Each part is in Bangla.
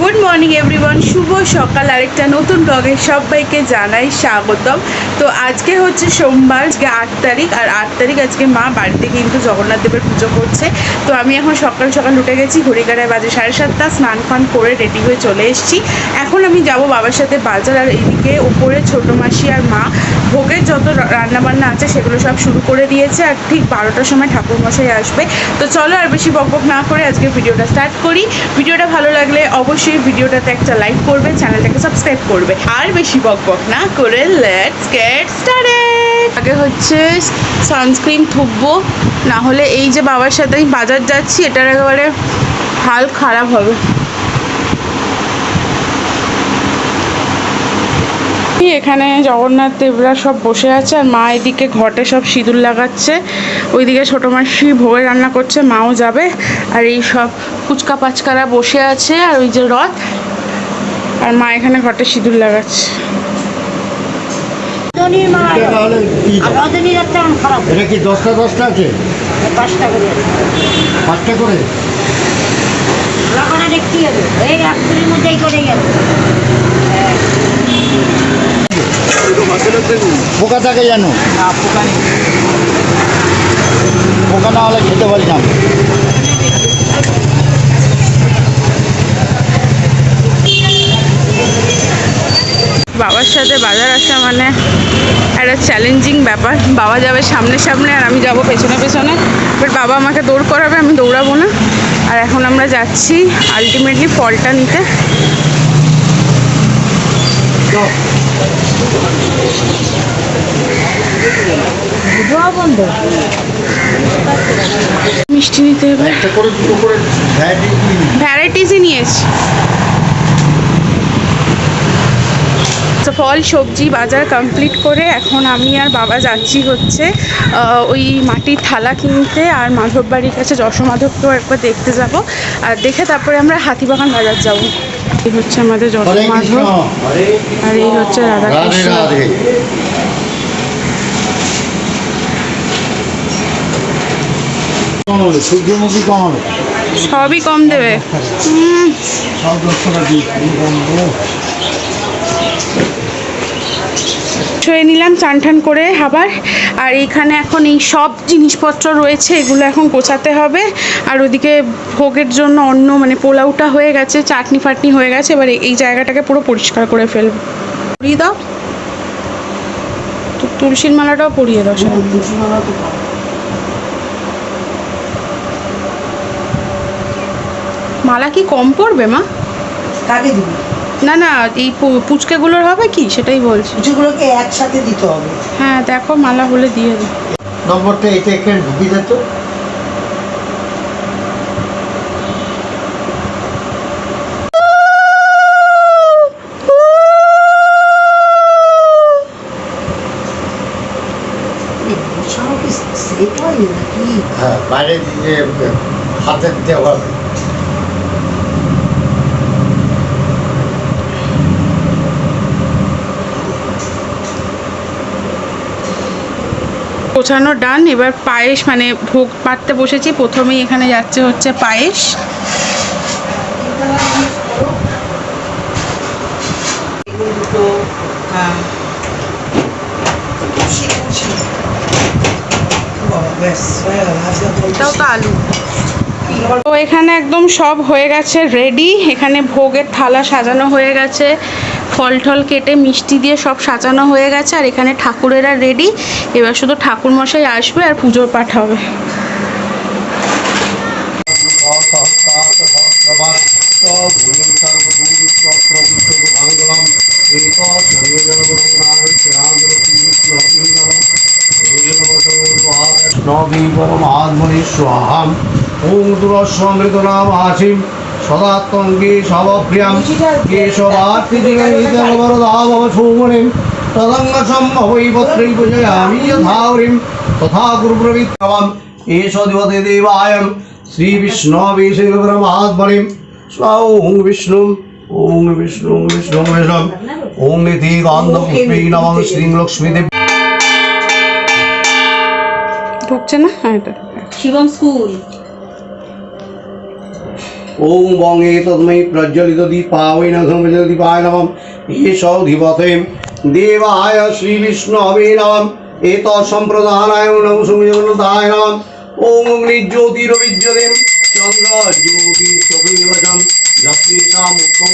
গুড মর্নিং এভরিওয়ান শুভ সকাল। আরেকটা নতুন ব্লগে সবাইকে জানাই স্বাগতম। তো আজকে হচ্ছে সোমবার, আজকে আট তারিখ, আর আট তারিখ আজকে মা বাড়িতে কিন্তু জগন্নাথ দেবের পুজো করছে। তো আমি এখন সকাল সকাল উঠে গেছি ঘড়িকাটায় বাজে সাড়ে সাতটা, স্নান ফান করে রেডি হয়ে চলে এসেছি। এখন আমি যাব বাবার সাথে বাজার, আর এদিকে ওপরে ছোটো মাসি আর মা। ভোগের যত রান্নাবান্না আছে সেগুলো সব শুরু করে দিয়েছে আর ঠিক বারোটার সময় ঠাকুরমশাই আসবে। তো চলো আর বেশি বকবক না করে আজকে ভিডিওটা স্টার্ট করি। ভিডিওটা ভালো লাগলে অবশ্যই ভিডিওটাতে একটা লাইক করবে চ্যানেলটাকে সাবস্ক্রাইব করবে। আর বেশি বকবক না করে লেটস গেট স্টার্টেড আগে হচ্ছে সানস্ক্রিন থুববো, না হলে এই যে বাবার সাথে আমি বাজার যাচ্ছি, এটার একেবারে হাল খারাপ হবে। এখানে জগন্নাথ দেবরা সব বসে আছে আর মা এদিকে ঘটে সব সিঁদুর লাগাচ্ছে। ওইদিকে ছোটো মাসি ভোগে রান্না করছে মাও যাবে। আর এই সব ফুচকা পাচকারা বসে আছে আর ওই যে রথ। আর মা এখানে ঘটে সিঁদুর লাগাচ্ছে। এটা কি? দশটা দশটা আছে পাঁচটা করে। পাঁচটা করে? দেখতে হবে এই এক মধ্যেই করে গেল। পোকা থাকে জানো না পোকা নেই। পোকা না হলে খেতে পারি না। বাবার সাথে বাজার আসা মানে একটা চ্যালেঞ্জিং ব্যাপার। বাবা যাবে সামনে সামনে আর আমি যাব পেছনে পেছনে। বাট বাবা আমাকে দৌড় করাবে আমি দৌড়াবো না। আর এখন আমরা যাচ্ছি আলটিমেটলি ফলটা নিতে। বন্ধ মিষ্টি নিতে হবে। ভ্যারাইটিসই নিয়েছি ফল সবজি বাজার কমপ্লিট করে এখন আমি আর বাবা যাচ্ছি হচ্ছে ওই মাটির থালা কিনতে আর মাধব বাড়ির কাছে যশোমাধবকেও একবার দেখতে যাব। আর দেখে তারপরে আমরা হাতিবাগান বাজার যাব। এই হচ্ছে আমাদের কৃষ্ণ আর এই হচ্ছে রাধা রাধে কৃষ্ণ। হবে সূর্যমুখী কম হবে। সবই কম দেবে। হুম, সব দিই ছুঁয়ে নিলাম, চান টান করে আবার। আর এইখানে এখন এই সব জিনিসপত্র রয়েছে, এগুলো এখন গোছাতে হবে। আর ওদিকে ভোগের জন্য অন্য মানে পোলাওটা হয়ে গেছে, চাটনি ফাটনি হয়ে গেছে, এবার এই জায়গাটাকে পুরো পরিষ্কার করে ফেলব। পরিয়ে দাও। তো তুলসীর মালাটাও পরিয়ে দাও মালা কি কম পড়বে মা? কাকে দিবি? না না এই পুচকেগুলোর হবে কি? সেটাই বলছি। কিছুগুলোকে একসাথে দিতে হবে। হ্যাঁ দেখো মালা হলে দিয়ে দিই নম্বরটা এটা এখানে ঢুকিয়ে কি সেট হয় হ্যাঁ বাইরে দিয়ে হাতে দিতে গোছানো ডান এবার পায়েস মানে ভোগ পাততে বসেছি। প্রথমেই এখানে যাচ্ছে হচ্ছে পায়েস। এটাও তো আলু। তো এখানে একদম সব হয়ে গেছে রেডি। এখানে ভোগের থালা সাজানো হয়ে গেছে। ফল টল কেটে মিষ্টি দিয়ে সব সাজানো হয়ে গেছে, আর এখানে ঠাকুরেরা রেডি এবার শুধু ঠাকুর মশাই আসবে আর পুজোর পাঠ হবে। নবীবরমাত্মনি স্বাহাম ওং দুরস্বমৃতনামাসিম সদাত্মঙ্গে সবপ্রিয়াম কেশবার্তিদিগবরদাভব সৌমনিম তদঙ্গ সম্ভবৈ পত্রৈ পূজয়ামি যথাবরিম তথা গুরুব্রবিত্তমম এষ দিবতে দেবায়ম শ্রীবিষ্ণবেশমাত্মনিম স্বা ওং বিষ্ণুম। ওং বিষ্ণু বিষ্ণু বিষ্ণু ওং নিধি গন্ধপুষ্পী নমঃ শ্রী লক্ষ্মীদেব। ঢুকছে না? হ্যাঁ এটা শিবম স্কুল। ওং বং এ তদ্मै প্রজ্বলিত দীপাওই নঘম দীপায় নমঃ। ঈশৌধিপতে দেবায় শ্রী বিষ্ণবে নমঃ। এত সম্প্রদানায় নম সুমিজগন্নতায় নম। ওং নিজ্যোতিরবিজ্যোতিম চন্দ্র জ্যোতি সবিবচম লক্ষ্মীশাম উত্তম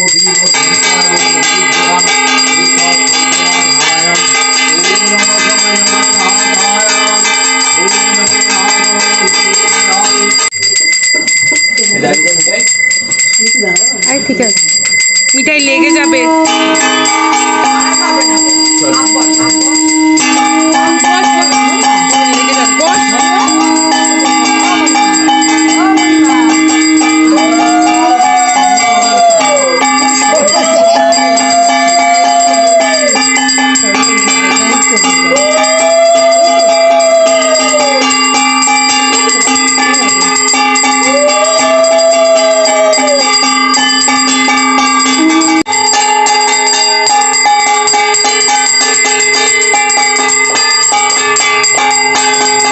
গেছি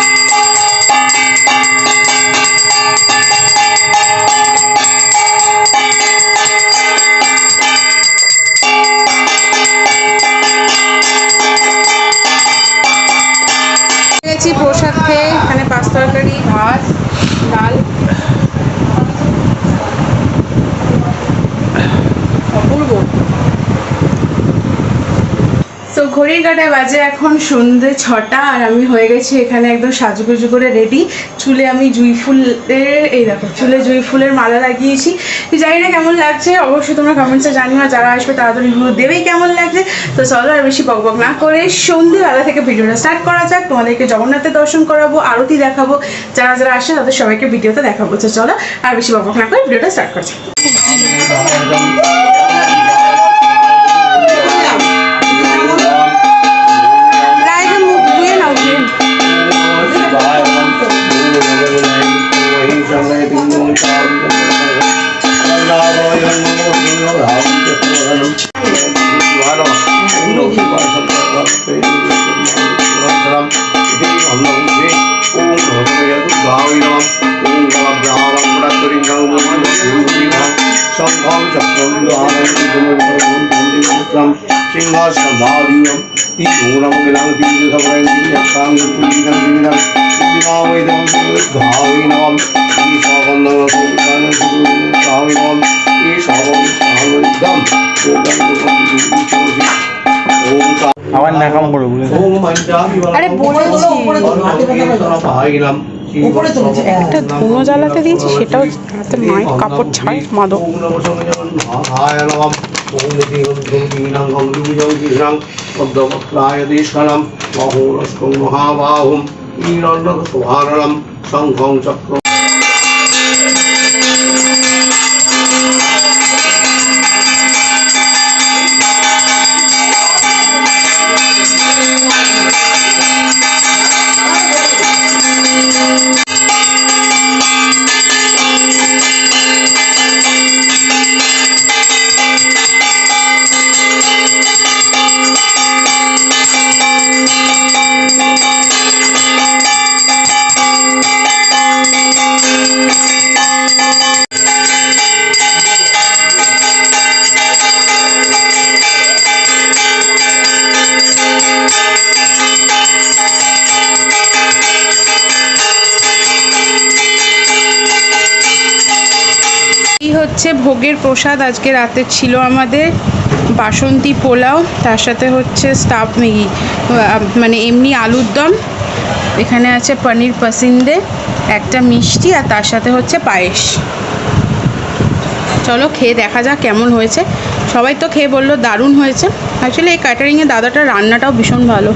ঘড়ির কাটায় বাজে এখন সন্ধে ছটা আর আমি হয়ে গেছি এখানে একদম সাজুগুজু করে রেডি চুলে আমি জুই ফুলের এই দেখো, চুলে জুই ফুলের মালা লাগিয়েছি। জানি না কেমন লাগছে, অবশ্যই তোমরা কমেন্টসে আর যারা আসবে তারা তো রিভিউ দেবেই কেমন লাগছে। তো চলো আর বেশি বকবক না করে সন্ধেবেলা থেকে ভিডিওটা স্টার্ট করা যাক। তোমাদেরকে জগন্নাথের দর্শন করাবো, আরতি দেখাবো। যারা যারা আসে তাদের সবাইকে ভিডিওতে দেখাবো। তো চলো আর বেশি বকবক না করে ভিডিওটা স্টার্ট করা சிங்காசனாரியம் தீ ஊனம் கிளாங் தீ சமரங் தீ அக்காங் புலிதம் தீதம் தீமாவை தம் காவினம் தீ சாவந்தம் নাকাম করে বলে আরে বলেছি একটা ধুনো জ্বালাতে দিয়েছি সেটাও হাতে মায়ের কাপড় ছাড় মাদক মহাবাহুম শঙ্খং চক্র হচ্ছে ভোগের প্রসাদ, আজকে রাতে ছিল আমাদের বাসন্তী পোলাও, তার সাথে হচ্ছে স্টাফ ম্যাগি মানে এমনি আলুর দম, এখানে আছে পনির পাসিন্দে, একটা মিষ্টি আর তার সাথে হচ্ছে পায়েস। চলো খেয়ে দেখা যাক কেমন হয়েছে। সবাই তো খেয়ে বলল দারুণ হয়েছে। অ্যাকচুয়ালি এই ক্যাটারিংয়ের দাদাটার রান্নাটাও ভীষণ ভালো।